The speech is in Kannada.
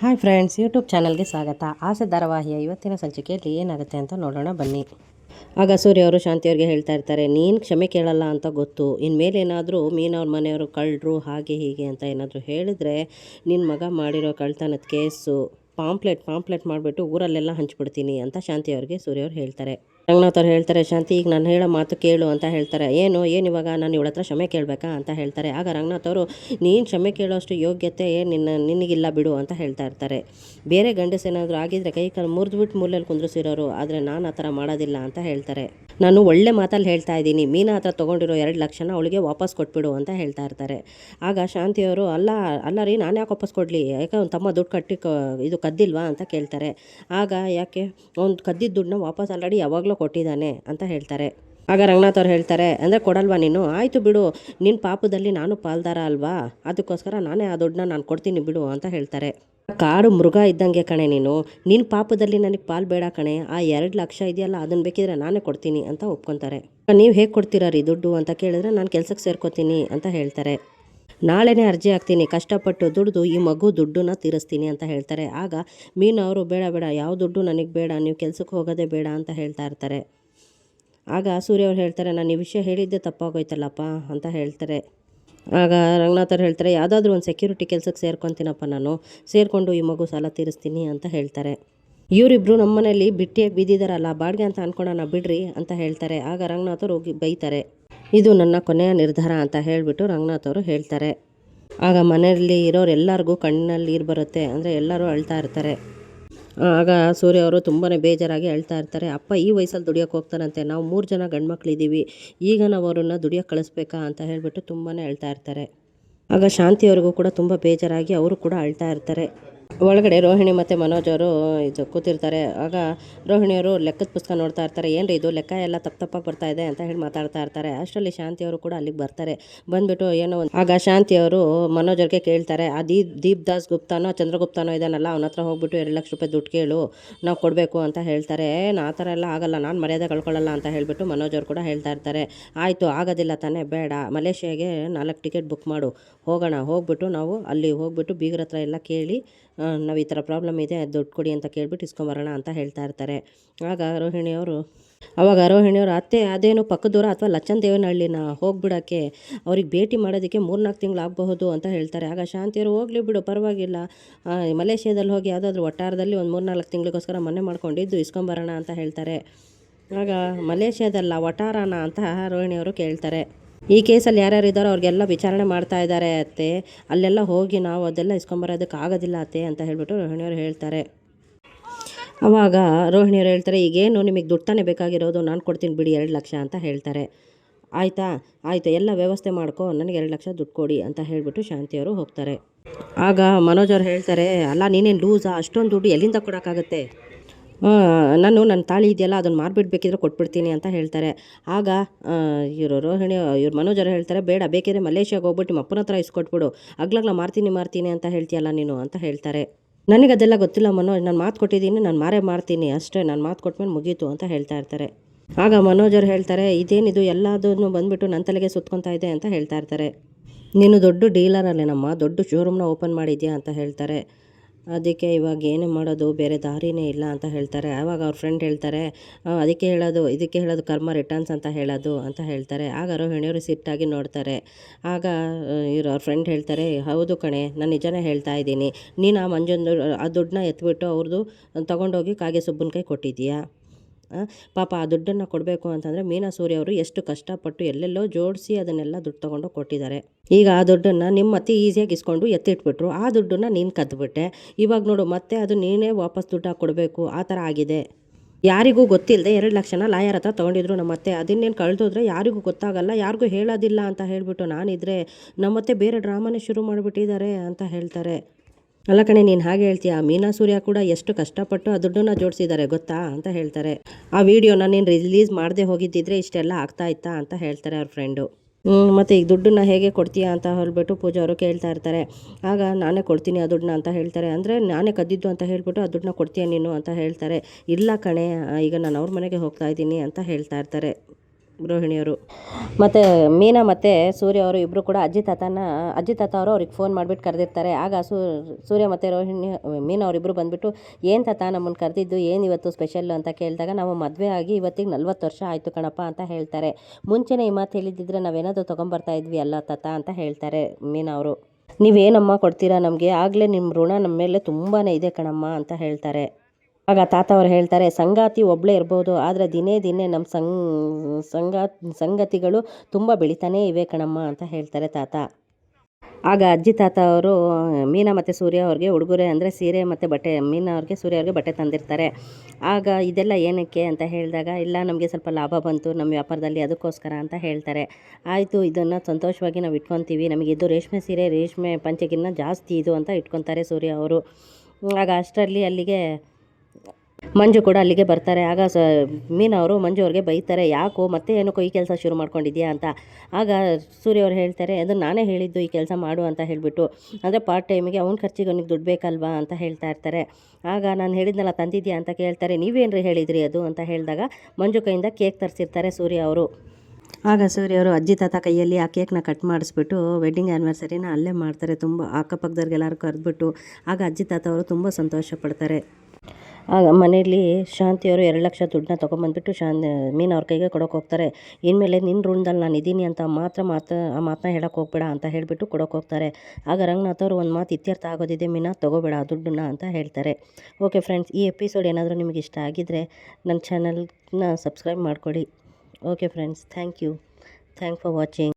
ಹಾಯ್ ಫ್ರೆಂಡ್ಸ್ ಯೂಟ್ಯೂಬ್ ಚಾನಲ್ಗೆ ಸ್ವಾಗತ. ಆಸೆ ಧಾರಾವಾಹಿಯ ಇವತ್ತಿನ ಸಂಚಿಕೆಯಲ್ಲಿ ಏನಾಗುತ್ತೆ ಅಂತ ನೋಡೋಣ, ಬನ್ನಿ. ಆಗ ಸೂರ್ಯ ಅವರು ಶಾಂತಿಯವ್ರಿಗೆ ಹೇಳ್ತಾ ಇರ್ತಾರೆ, ನೀನು ಕ್ಷಮೆ ಕೇಳಲ್ಲ ಅಂತ ಗೊತ್ತು. ಇನ್ಮೇಲೆ ಏನಾದರೂ ಮೀನವ್ರ ಮನೆಯವರು ಕಳ್ಳರು ಹಾಗೆ ಹೀಗೆ ಅಂತ ಏನಾದರೂ ಹೇಳಿದ್ರೆ ನಿನ್ನ ಮಗ ಮಾಡಿರೋ ಕಳ್ತನದ ಕೇಸು, ಪಾಂಪ್ಲೆಟ್ ಪಾಂಪ್ಲೆಟ್ ಮಾಡಿಬಿಟ್ಟು ಊರಲ್ಲೆಲ್ಲ ಹಂಚ್ಬಿಡ್ತೀನಿ, ಅಂತ ಶಾಂತಿಯವ್ರಿಗೆ ಸೂರ್ಯ ಅವ್ರು ಹೇಳ್ತಾರೆ. ರಂಗನಾಥ್ ಅವ್ರು ಹೇಳ್ತಾರೆ, ಶಾಂತಿ, ಈಗ ನಾನು ಹೇಳೋ ಮಾತು ಕೇಳು ಅಂತ ಹೇಳ್ತಾರೆ. ಏನು? ಏನು ಇವಾಗ? ನಾನು ಇವಳ ಹತ್ರ ಕ್ಷಮೆ ಕೇಳಬೇಕಾ? ಅಂತ ಹೇಳ್ತಾರೆ. ಆಗ ರಂಗನಾಥವರು, ನೀನು ಕ್ಷಮೆ ಕೇಳೋಷ್ಟು ಯೋಗ್ಯತೆ ನಿನ್ನ ನಿನಗಿಲ್ಲ ಬಿಡು ಅಂತ ಹೇಳ್ತಾ ಇರ್ತಾರೆ. ಬೇರೆ ಗಂಡಸ ಏನಾದರೂ ಆಗಿದ್ರೆ ಕೈ ಕಾಲು ಮುರಿದ್ಬಿಟ್ಟು ಮೂಲೆಯಲ್ಲಿ ಕುಂದ್ರಿಸಿರೋರು ಆದರೆ ನಾನು ಆ ಥರ ಮಾಡೋದಿಲ್ಲ ಅಂತ ಹೇಳ್ತಾರೆ. ನಾನು ಒಳ್ಳೆ ಮಾತಲ್ಲಿ ಹೇಳ್ತಾ ಇದ್ದೀನಿ. ಮೀನಾ ಹತ್ರ ತೊಗೊಂಡಿರೋ ಎರಡು ಲಕ್ಷನ ಅವಳಿಗೆ ವಾಪಸ್ ಕೊಟ್ಬಿಡು ಅಂತ ಹೇಳ್ತಾ ಇರ್ತಾರೆ. ಆಗ ಶಾಂತಿಯವರು, ಅಲ್ಲ ಅಲ್ಲ ರೀ, ನಾನು ಯಾಕೆ ವಾಪಸ್ ಕೊಡಲಿ? ಯಾಕೆ ಒಂದು ತಮ್ಮ ದುಡ್ಡು ಕಟ್ಟಿ ಇದು ಕದ್ದಿಲ್ವಾ? ಅಂತ ಕೇಳ್ತಾರೆ. ಆಗ ಯಾಕೆ? ಅವ್ನು ಕದ್ದಿದ್ದ ದುಡ್ಡನ್ನ ವಾಪಸ್ ಆಲ್ರೆಡಿ ಯಾವಾಗಲೂ ಕೊಟ್ಟಿದ್ದಾನೆ ಅಂತ ಹೇಳ್ತಾರೆ. ಆಗ ರಂಗನಾಥ್ ಅವ್ರು ಹೇಳ್ತಾರೆ, ಅಂದರೆ ಕೊಡಲ್ವಾ ನೀನು? ಆಯಿತು ಬಿಡು ನಿನ್ನ ಪಾಪದಲ್ಲಿ ನಾನು ಪಾಲ್ದಾರ ಅಲ್ವಾ? ಅದಕ್ಕೋಸ್ಕರ ನಾನೇ ಆ ದುಡ್ಡನ್ನ ನಾನು ಕೊಡ್ತೀನಿ ಬಿಡು, ಅಂತ ಹೇಳ್ತಾರೆ. ಕಾಡು ಮೃಗ ಇದ್ದಂಗೆ ಕಣೆ ನೀನು. ನಿನ್ನ ಪಾಪದಲ್ಲಿ ನನಗೆ ಪಾಲ್ ಬೇಡ ಕಣೆ. ಆ ಎರಡು ಲಕ್ಷ ಇದೆಯಲ್ಲ ಅದನ್ನು ಬೇಕಿದ್ರೆ ನಾನೇ ಕೊಡ್ತೀನಿ ಅಂತ ಒಪ್ಕೊತಾರೆ. ನೀವು ಹೇಗೆ ಕೊಡ್ತೀರಾ ರೀ ದುಡ್ಡು? ಅಂತ ಕೇಳಿದ್ರೆ, ನಾನು ಕೆಲ್ಸಕ್ಕೆ ಸೇರ್ಕೋತೀನಿ, ಅಂತ ಹೇಳ್ತಾರೆ. ನಾಳೆನೇ ಅರ್ಜಿ ಹಾಕ್ತೀನಿ, ಕಷ್ಟಪಟ್ಟು ದುಡ್ದು ಈ ಮಗು ದುಡ್ಡನ್ನ ತೀರಿಸ್ತೀನಿ ಅಂತ ಹೇಳ್ತಾರೆ. ಆಗ ಮೀನು ಅವರು, ಬೇಡ ಬೇಡ, ಯಾವ ದುಡ್ಡು ನನಗೆ ಬೇಡ, ನೀವು ಕೆಲಸಕ್ಕೆ ಹೋಗೋದೇ ಬೇಡ ಅಂತ ಹೇಳ್ತಾ ಇರ್ತಾರೆ. ಆಗ ಸೂರ್ಯ ಅವ್ರು ಹೇಳ್ತಾರೆ, ನಾನು ಈ ವಿಷಯ ಹೇಳಿದ್ದೆ ತಪ್ಪಾಗೋಯ್ತಲ್ಲಪ್ಪ ಅಂತ ಹೇಳ್ತಾರೆ. ಆಗ ರಂಗನಾಥರು ಹೇಳ್ತಾರೆ, ಯಾವುದಾದ್ರೂ ಒಂದು ಸೆಕ್ಯೂರಿಟಿ ಕೆಲಸಕ್ಕೆ ಸೇರ್ಕೊತೀನಪ್ಪ ನಾನು, ಸೇರಿಕೊಂಡು ಈ ಮಗು ಸಾಲ ತೀರಿಸ್ತೀನಿ ಅಂತ ಹೇಳ್ತಾರೆ. ಇವರಿಬ್ಬರು ನಮ್ಮ ಬಿಟ್ಟಿಯಾಗಿ ಬಿದ್ದಿದ್ದಾರಲ್ಲ ಬಾಡಿಗೆ ಅಂತ ಅನ್ಕೊಳೋಣ ಬಿಡ್ರಿ ಅಂತ ಹೇಳ್ತಾರೆ. ಆಗ ರಂಗನಾಥರು ಹೋಗಿ ಬೈತಾರೆ. ಇದು ನನ್ನ ಕೊನೆಯ ನಿರ್ಧಾರ ಅಂತ ಹೇಳಿಬಿಟ್ಟು ರಂಗನಾಥ್ ಅವರು ಹೇಳ್ತಾರೆ. ಆಗ ಮನೆಯಲ್ಲಿ ಇರೋರೆಲ್ಲರಿಗೂ ಕಣ್ಣಲ್ಲಿ ನೀರು ಬರುತ್ತೆ. ಅಂದರೆ ಎಲ್ಲರೂ ಅಳ್ತಾ ಇರ್ತಾರೆ. ಆಗ ಸೂರ್ಯ ಅವರು ತುಂಬಾ ಬೇಜಾರಾಗಿ ಅಳ್ತಾ ಇರ್ತಾರೆ. ಅಪ್ಪ, ಈ ವಯಸ್ಸಲ್ಲಿ ದುಡಿಯೋಕೆ ಹೋಗ್ತಾರಂತೆ ನಾವು ಮೂರು ಜನ ಗಂಡ್ಮಕ್ಳಿದ್ದೀವಿ ಈಗ ನಾವು ಅವರನ್ನು ದುಡಿಯೋಕೆ ಕಳಿಸ್ಬೇಕಾ? ಅಂತ ಹೇಳಿಬಿಟ್ಟು ತುಂಬಾ ಅಳ್ತಾ ಇರ್ತಾರೆ. ಆಗ ಶಾಂತಿಯವ್ರಿಗೂ ಕೂಡ ತುಂಬ ಬೇಜಾರಾಗಿ ಅವರು ಕೂಡ ಅಳ್ತಾ ಇರ್ತಾರೆ. ಒಳಗಡೆ ರೋಹಿಣಿ ಮತ್ತು ಮನೋಜ್ ಅವರು ಇದು ಕೂತಿರ್ತಾರೆ. ಆಗ ರೋಹಿಣಿಯವರು ಲೆಕ್ಕದ ಪುಸ್ತಕ ನೋಡ್ತಾ ಇರ್ತಾರೆ. ಏನ್ರಿ ಇದು? ಲೆಕ್ಕ ಎಲ್ಲ ತಪ್ಪು ತಪ್ಪಾಗಿ ಬರ್ತಾ ಇದೆ ಅಂತ ಹೇಳಿ ಮಾತಾಡ್ತಾ ಇರ್ತಾರೆ. ಅಷ್ಟರಲ್ಲಿ ಶಾಂತಿಯವರು ಕೂಡ ಅಲ್ಲಿಗೆ ಬರ್ತಾರೆ. ಬಂದ್ಬಿಟ್ಟು ಏನೋ ಒಂದು ಆಗ ಶಾಂತಿಯವರು ಮನೋಜ್ ಅವ್ರಿಗೆ ಕೇಳ್ತಾರೆ, ಆ ದೀಪ್ ದೀಪ್ ದಾಸ್ ಗುಪ್ತಾನೋ, ಚಂದ್ರಗುಪ್ತಾನೋ ಇದಾನಲ್ಲ? ಅವನ ಹತ್ರ ಹೋಗ್ಬಿಟ್ಟು ಎರಡು ಲಕ್ಷ ರೂಪಾಯಿ ದುಡ್ಡು ಕೇಳು. ನಾವು ಕೊಡಬೇಕು ಅಂತ ಹೇಳ್ತಾರೆ. ಏನು ಆ ಥರ ಎಲ್ಲ ಆಗಲ್ಲ. ನಾನು ಮರ್ಯಾದೆ ಕಳ್ಕೊಳ್ಳಲ್ಲ ಅಂತ ಹೇಳಿಬಿಟ್ಟು ಮನೋಜ್ ಅವರು ಕೂಡ ಹೇಳ್ತಾ ಇರ್ತಾರೆ. ಆಯಿತು, ಆಗೋದಿಲ್ಲ ತಾನೇ, ಬೇಡ. ಮಲೇಷ್ಯಾಗೆ ನಾಲ್ಕು ಟಿಕೆಟ್ ಬುಕ್ ಮಾಡು. ಹೋಗೋಣ. ಹೋಗ್ಬಿಟ್ಟು ನಾವು ಅಲ್ಲಿ ಹೋಗ್ಬಿಟ್ಟು ಬೀಗರ ಹತ್ರ ಎಲ್ಲ ಕೇಳಿ ನಾವು ಈ ಥರ ಪ್ರಾಬ್ಲಮ್ ಇದೆ ದುಡ್ಡು ಕೊಡಿ ಅಂತ ಕೇಳ್ಬಿಟ್ಟು ಇಸ್ಕೊಂಬರೋಣ ಅಂತ ಹೇಳ್ತಾ ಇರ್ತಾರೆ. ಆಗ ರೋಹಿಣಿಯವರು ಅವಾಗ ರೋಹಿಣಿಯವರು ಅತ್ತೆ, ಅದೇನು ಪಕ್ಕದೂರ ಅಥವಾ ಲಚ್ಚನ್ ದೇವನಹಳ್ಳಿನ ಹೋಗ್ಬಿಡೋಕ್ಕೆ, ಅವ್ರಿಗೆ ಭೇಟಿ ಮಾಡೋದಕ್ಕೆ ಮೂರ್ನಾಲ್ಕು ತಿಂಗಳು ಆಗಬಹುದು ಅಂತ ಹೇಳ್ತಾರೆ. ಆಗ ಶಾಂತಿಯವರು, ಹೋಗಲಿ ಬಿಡು, ಪರವಾಗಿಲ್ಲ. ಮಲೇಷ್ಯಾದಲ್ಲಿ ಹೋಗಿ ಯಾವುದಾದ್ರೂ ಒಟ್ಟಾರದಲ್ಲಿ ಒಂದು ಮೂರ್ನಾಲ್ಕು ತಿಂಗಳಿಗೋಸ್ಕರ ಮನೆ ಮಾಡ್ಕೊಂಡಿದ್ದು ಇಸ್ಕೊಂಬರೋಣ ಅಂತ ಹೇಳ್ತಾರೆ. ಆಗ ಮಲೇಷ್ಯಾದಲ್ಲ ವಟಾರನ ಅಂತ ರೋಹಿಣಿಯವರು ಕೇಳ್ತಾರೆ. ಈ ಕೇಸಲ್ಲಿ ಯಾರ್ಯಾರು ಇದ್ದಾರೋ ಅವ್ರಿಗೆಲ್ಲ ವಿಚಾರಣೆ ಮಾಡ್ತಾ ಇದ್ದಾರೆ ಅತ್ತೆ. ಅಲ್ಲೆಲ್ಲ ಹೋಗಿ ನಾವು ಅದೆಲ್ಲ ಇಸ್ಕೊಂಬರೋದಕ್ಕೆ ಆಗೋದಿಲ್ಲ ಅತ್ತೆ ಅಂತ ಹೇಳ್ಬಿಟ್ಟು ರೋಹಿಣಿಯವರು ಹೇಳ್ತಾರೆ. ಅವಾಗ ರೋಹಿಣಿಯವರು ಹೇಳ್ತಾರೆ, ಈಗೇನು ನಿಮಗೆ ದುಡ್ಡು ತಾನೇ ಬೇಕಾಗಿರೋದು, ನಾನು ಕೊಡ್ತೀನಿ ಬಿಡಿ, ಎರಡು ಲಕ್ಷ ಅಂತ ಹೇಳ್ತಾರೆ. ಆಯಿತಾ? ಆಯಿತು, ಎಲ್ಲ ವ್ಯವಸ್ಥೆ ಮಾಡ್ಕೊ, ನನಗೆ ಎರಡು ಲಕ್ಷ ದುಡ್ಡು ಕೊಡಿ ಅಂತ ಹೇಳಿಬಿಟ್ಟು ಶಾಂತಿಯವರು ಹೋಗ್ತಾರೆ. ಆಗ ಮನೋಜ್ ಅವ್ರು ಹೇಳ್ತಾರೆ, ಅಲ್ಲ, ನೀನೇನು ಲೂಸಾ? ಅಷ್ಟೊಂದು ದುಡ್ಡು ಎಲ್ಲಿಂದ ಕೊಡೋಕ್ಕಾಗತ್ತೆ? ನಾನು ನನ್ನ ತಾಳಿ ಇದೆಯಲ್ಲ, ಅದನ್ನು ಮಾರ್ಬಿಡ್ಬೇಕಿದ್ರೆ ಕೊಟ್ಬಿಡ್ತೀನಿ ಅಂತ ಹೇಳ್ತಾರೆ. ಆಗ ಇವರು ರೋಹಿಣಿ, ಇವ್ರು ಮನೋಜರು ಹೇಳ್ತಾರೆ, ಬೇಡ, ಬೇಕಿದ್ರೆ ಮಲೇಷ್ಯಾಗೆ ಹೋಗ್ಬಿಟ್ಟು ನಿಮ್ಮ ಅಪ್ಪನ ಹತ್ರ ಇಸ್ಕೊಟ್ಬಿಡು. ಅಗ್ಲಗ್ಲ ಮಾರ್ತೀನಿ ಮಾರ್ತೀನಿ ಅಂತ ಹೇಳ್ತೀಯಲ್ಲ ನೀನು ಅಂತ ಹೇಳ್ತಾರೆ. ನನಗೆ ಅದೆಲ್ಲ ಗೊತ್ತಿಲ್ಲ ಮನೋಜ್, ನಾನು ಮಾತು ಕೊಟ್ಟಿದ್ದೀನಿ, ನಾನು ಮಾರೇ ಮಾಡ್ತೀನಿ ಅಷ್ಟೇ, ನಾನು ಮಾತು ಕೊಟ್ಮೇಲೆ ಮುಗೀತು ಅಂತ ಹೇಳ್ತಾ ಇರ್ತಾರೆ. ಆಗ ಮನೋಜರು ಹೇಳ್ತಾರೆ ಇದೇನಿದು ಎಲ್ಲದನ್ನು ಬಂದುಬಿಟ್ಟು ನನ್ನ ತಲೆಗೆ ಸುತ್ಕೊತಾ ಇದೆ ಅಂತ ಹೇಳ್ತಾ ಇರ್ತಾರೆ. ನೀನು ದೊಡ್ಡ ಡೀಲರಲ್ಲೇನಮ್ಮ ದೊಡ್ಡ ಶೋರೂಮ್ನ ಓಪನ್ ಮಾಡಿದ್ಯಾ ಅಂತ ಹೇಳ್ತಾರೆ. ಅದಕ್ಕೆ ಇವಾಗ ಏನು ಮಾಡೋದು? ಬೇರೆ ದಾರಿನೇ ಇಲ್ಲ ಅಂತ ಹೇಳ್ತಾರೆ. ಆವಾಗ ಅವ್ರ ಫ್ರೆಂಡ್ ಹೇಳ್ತಾರೆ ಅದಕ್ಕೆ ಹೇಳೋದು, ಇದಕ್ಕೆ ಹೇಳೋದು ಕರ್ಮ ರಿಟರ್ನ್ಸ್ ಅಂತ ಹೇಳೋದು ಅಂತ ಹೇಳ್ತಾರೆ. ಆಗ ರೋಹಿಣಿಯವರು ಸಿಟ್ಟಾಗಿ ನೋಡ್ತಾರೆ. ಆಗ ಇವರು ಅವ್ರ ಫ್ರೆಂಡ್ ಹೇಳ್ತಾರೆ, ಹೌದು ಕಣೆ, ನಾನು ನಿಜನೇ ಹೇಳ್ತಾ ಇದ್ದೀನಿ. ನೀನು ಆ ಮಂಜೊಂದು, ಆ ದುಡ್ಡನ್ನ ಎತ್ಬಿಟ್ಟು ಅವ್ರದ್ದು ತೊಗೊಂಡೋಗಿ ಕಾಗೆ ಸುಬ್ಬನ ಕೈ ಕೊಟ್ಟಿದ್ದೀಯಾ? ಪಾಪ ಆ ದುಡ್ಡನ್ನು ಕೊಡಬೇಕು ಅಂತಂದರೆ ಮೀನಾ ಸೂರ್ಯ ಅವರು ಎಷ್ಟು ಕಷ್ಟಪಟ್ಟು ಎಲ್ಲೆಲ್ಲೋ ಜೋಡಿಸಿ ಅದನ್ನೆಲ್ಲ ದುಡ್ಡು ತೊಗೊಂಡು ಕೊಟ್ಟಿದ್ದಾರೆ. ಈಗ ಆ ದುಡ್ಡನ್ನು ನಿಮ್ಮ ಅತಿ ಈಸಿಯಾಗಿ ಇಸ್ಕೊಂಡು ಎತ್ತಿಟ್ಬಿಟ್ರು. ಆ ದುಡ್ಡನ್ನು ನೀನು ಕದ್ದುಬಿಟ್ಟೆ ಇವಾಗ ನೋಡು, ಮತ್ತೆ ಅದು ನೀನೇ ವಾಪಸ್ ದುಡ್ಡು ಕೊಡಬೇಕು. ಆ ಥರ ಆಗಿದೆ. ಯಾರಿಗೂ ಗೊತ್ತಿಲ್ಲದೆ ಎರಡು ಲಕ್ಷನ ಲಾಯರ್ ಹತ್ರ ತೊಗೊಂಡಿದ್ರು ನಮ್ಮತ್ತೆ ಅದನ್ನೇನು ಕಳೆದೋದ್ರೆ ಯಾರಿಗೂ ಗೊತ್ತಾಗಲ್ಲ, ಯಾರಿಗೂ ಹೇಳೋದಿಲ್ಲ ಅಂತ ಹೇಳಿಬಿಟ್ಟು ನಾನಿದ್ರೆ ನಮ್ಮತ್ತೆ ಬೇರೆ ಡ್ರಾಮಾನೇ ಶುರು ಮಾಡಿಬಿಟ್ಟಿದ್ದಾರೆ ಅಂತ ಹೇಳ್ತಾರೆ. ಅಲ್ಲ ಕಣೆ, ನೀನು ಹಾಗೆ ಹೇಳ್ತೀಯ? ಮೀನಾ ಸೂರ್ಯ ಕೂಡ ಎಷ್ಟು ಕಷ್ಟಪಟ್ಟು ಆ ದುಡ್ಡನ್ನ ಜೋಡಿಸಿದ್ದಾರೆ, ಗೊತ್ತಾ? ಅಂತ ಹೇಳ್ತಾರೆ. ಆ ವಿಡಿಯೋನ ನೀನು ರಿಲೀಸ್ ಮಾಡದೆ ಹೋಗಿದ್ದಿದ್ರೆ ಇಷ್ಟೆಲ್ಲ ಆಗ್ತಾ ಇತ್ತಾ ಅಂತ ಹೇಳ್ತಾರೆ ಅವ್ರ ಫ್ರೆಂಡು ಮತ್ತು ಈಗ ದುಡ್ಡನ್ನ ಹೇಗೆ ಕೊಡ್ತೀಯಾ ಅಂತ ಹೇಳ್ಬಿಟ್ಟು ಪೂಜಾ ಅವರು ಕೇಳ್ತಾ ಇರ್ತಾರೆ. ಆಗ, ನಾನೇ ಕೊಡ್ತೀನಿ ಆ ದುಡ್ಡನ್ನ ಅಂತ ಹೇಳ್ತಾರೆ. ಅಂದರೆ, ನಾನೇ ಕದ್ದಿದ್ದು ಅಂತ ಹೇಳ್ಬಿಟ್ಟು, ಆ ದುಡ್ಡನ್ನ ಕೊಡ್ತೀಯ ನೀನು ಅಂತ ಹೇಳ್ತಾರೆ. ಇಲ್ಲ ಕಣೆ ಈಗ ನಾನು ಅವ್ರ ಮನೆಗೆ ಹೋಗ್ತಾ ಇದ್ದೀನಿ ಅಂತ ಹೇಳ್ತಾ ಇರ್ತಾರೆ. ರೋಹಿಣಿಯವರು ಮತ್ತು ಮೀನಾ ಮತ್ತು ಸೂರ್ಯ ಅವರು ಇಬ್ಬರು ಕೂಡ ಅಜ್ಜಿ ತಾತನ, ಅಜ್ಜಿ ತಾತ ಅವರು ಅವ್ರಿಗೆ ಫೋನ್ ಮಾಡಿಬಿಟ್ಟು ಕರೆದಿರ್ತಾರೆ. ಆಗ ಸೂರ್ಯ ಮತ್ತು ರೋಹಿಣಿ, ಮೀನಾ ಅವರಿಬ್ಬರು ಬಂದುಬಿಟ್ಟು, ಏನು ತಾತ ನಮ್ಮನ್ನು ಕರೆದಿದ್ದು? ಏನು ಇವತ್ತು ಸ್ಪೆಷಲ್ ಅಂತ ಕೇಳಿದಾಗ, ನಾವು ಮದುವೆ ಆಗಿ ಇವತ್ತಿಗೆ ನಲ್ವತ್ತು ವರ್ಷ ಆಯಿತು ಕಣಪ್ಪ, ಅಂತ ಹೇಳ್ತಾರೆ. ಮುಂಚೆನೇ ಈ ಮಾತು ಹೇಳಿದ್ದಿದ್ರೆ ನಾವೇನಾದರೂ ತೊಗೊಂಬರ್ತಾ ಇದ್ವಿ ಅಲ್ಲ ತಾತ ಅಂತ ಹೇಳ್ತಾರೆ ಮೀನಾ ಅವರು. ನೀವೇನಮ್ಮ ಕೊಡ್ತೀರಾ ನಮಗೆ? ಆಗಲೇ ನಿಮ್ಮ ಋಣ ನಮ್ಮ ಮೇಲೆ ತುಂಬಾ ಇದೆ ಕಣಮ್ಮ, ಅಂತ ಹೇಳ್ತಾರೆ. ಆಗ ತಾತ ಅವ್ರು ಹೇಳ್ತಾರೆ, ಸಂಗಾತಿ ಒಬ್ಬಳೇ ಇರ್ಬೋದು, ಆದರೆ ದಿನೇ ದಿನೇ ನಮ್ಮ ಸಂಗ್, ಸಂಗಾ, ಸಂಗತಿಗಳು ತುಂಬ ಬೆಳಿತಾನೇ ಇವೆ ಕಣಮ್ಮ, ಅಂತ ಹೇಳ್ತಾರೆ ತಾತ. ಆಗ ಅಜ್ಜಿ ತಾತ ಅವರು ಮೀನಾ ಮತ್ತು ಸೂರ್ಯ ಅವ್ರಿಗೆ ಉಡುಗೊರೆ ಅಂದರೆ ಸೀರೆ ಮತ್ತು ಬಟ್ಟೆ, ಮೀನಾ ಅವ್ರಿಗೆ ಸೂರ್ಯ ಅವ್ರಿಗೆ ಬಟ್ಟೆ ತಂದಿರ್ತಾರೆ. ಆಗ ಇದೆಲ್ಲ ಏನಕ್ಕೆ ಅಂತ ಹೇಳಿದಾಗ, ಇಲ್ಲ, ನಮಗೆ ಸ್ವಲ್ಪ ಲಾಭ ಬಂತು ನಮ್ಮ ವ್ಯಾಪಾರದಲ್ಲಿ ಅದಕ್ಕೋಸ್ಕರ, ಅಂತ ಹೇಳ್ತಾರೆ. ಆಯಿತು, ಇದನ್ನು ಸಂತೋಷವಾಗಿ ನಾವು ಇಟ್ಕೊತೀವಿ, ನಮಗೆ ಇದು ರೇಷ್ಮೆ ಸೀರೆ, ರೇಷ್ಮೆ ಪಂಚಗಿನ್ನ ಜಾಸ್ತಿ ಇದು, ಅಂತ ಇಟ್ಕೊತಾರೆ ಸೂರ್ಯ ಅವರು. ಆಗ ಅಷ್ಟರಲ್ಲಿ ಅಲ್ಲಿಗೆ ಮಂಜು ಕೂಡ ಅಲ್ಲಿಗೆ ಬರ್ತಾರೆ. ಆಗ ಸ ಮೀನಾ ಅವರು ಮಂಜು ಅವ್ರಿಗೆ ಬೈತಾರೆ, ಯಾಕೋ ಮತ್ತೆ ಏನಕ್ಕೋ ಈ ಕೆಲಸ ಶುರು ಮಾಡ್ಕೊಂಡಿದ್ಯಾ ಅಂತ. ಆಗ ಸೂರ್ಯ ಅವ್ರು ಹೇಳ್ತಾರೆ, ಅದು ನಾನೇ ಹೇಳಿದ್ದು ಈ ಕೆಲಸ ಮಾಡು ಅಂತ ಹೇಳಿಬಿಟ್ಟು. ಅಂದರೆ ಪಾರ್ಟ್ ಟೈಮಿಗೆ ಅವ್ನ ಖರ್ಚಿಗೆ ಅವ್ನಿಗೆ ದುಡ್ಡು ಬೇಕಲ್ವಾ ಅಂತ ಹೇಳ್ತಾ ಇರ್ತಾರೆ. ಆಗ ನಾನು ಹೇಳಿದ್ನಲ್ಲ ತಂದಿದ್ಯಾ ಅಂತ ಕೇಳ್ತಾರೆ, ನೀವೇನ್ರಿ ಹೇಳಿದ್ರಿ ಅದು? ಅಂತ ಹೇಳಿದಾಗ ಮಂಜು ಕೈಯಿಂದ ಕೇಕ್ ತರಿಸಿರ್ತಾರೆ ಸೂರ್ಯ ಅವರು. ಆಗ ಸೂರ್ಯ ಅವರು ಅಜ್ಜಿ ತಾತ ಕೈಯಲ್ಲಿ ಆ ಕೇಕ್ನ ಕಟ್ ಮಾಡಿಸ್ಬಿಟ್ಟು ವೆಡ್ಡಿಂಗ್ ಆ್ಯನಿವರ್ಸರಿನ ಅಲ್ಲೇ ಮಾಡ್ತಾರೆ. ತುಂಬ ಅಕ್ಕಪಕ್ಕದವ್ರಿಗೆಲ್ಲರೂ ಕರೆದ್ಬಿಟ್ಟು, ಆಗ ಅಜ್ಜಿ ತಾತ ಅವರು ತುಂಬ ಸಂತೋಷ ಪಡ್ತಾರೆ. ಆಗ ಮನೆಯಲ್ಲಿ ಶಾಂತಿಯವರು ಎರಡು ಲಕ್ಷ ದುಡ್ಡನ್ನ ತೊಗೊಂಬಂದ್ಬಿಟ್ಟು ಶಾನ್, ಮೀನು ಅವ್ರ ಕೈಗೆ ಕೊಡೋಕೆ ಹೋಗ್ತಾರೆ. ಇನ್ಮೇಲೆ ನಿನ್ನ ಋಣದಲ್ಲಿ ನಾನು ಇದ್ದೀನಿ ಅಂತ ಮಾತ್ರ ಮಾತು ಆ ಮಾತನ್ನ ಹೇಳೋಕೆ ಹೋಗ್ಬೇಡ ಅಂತ ಹೇಳಿಬಿಟ್ಟು ಕೊಡೋಕೆ ಹೋಗ್ತಾರೆ. ಆಗ ರಂಗನಾಥ್ ಅವರು ಒಂದು ಮಾತು ಇತ್ಯರ್ಥ ಆಗೋದಿದೆ, ಮೀನಾ ತೊಗೋಬೇಡ ಆ ದುಡ್ಡನ್ನ ಅಂತ ಹೇಳ್ತಾರೆ. ಓಕೆ ಫ್ರೆಂಡ್ಸ್ ಈ ಎಪಿಸೋಡ್ ಏನಾದರೂ ನಿಮಗೆ ಇಷ್ಟ ಆಗಿದ್ದರೆ ನನ್ನ ಚಾನಲ್ನ ಸಬ್ಸ್ಕ್ರೈಬ್ ಮಾಡಿಕೊಡಿ okay friends thank you thank for watching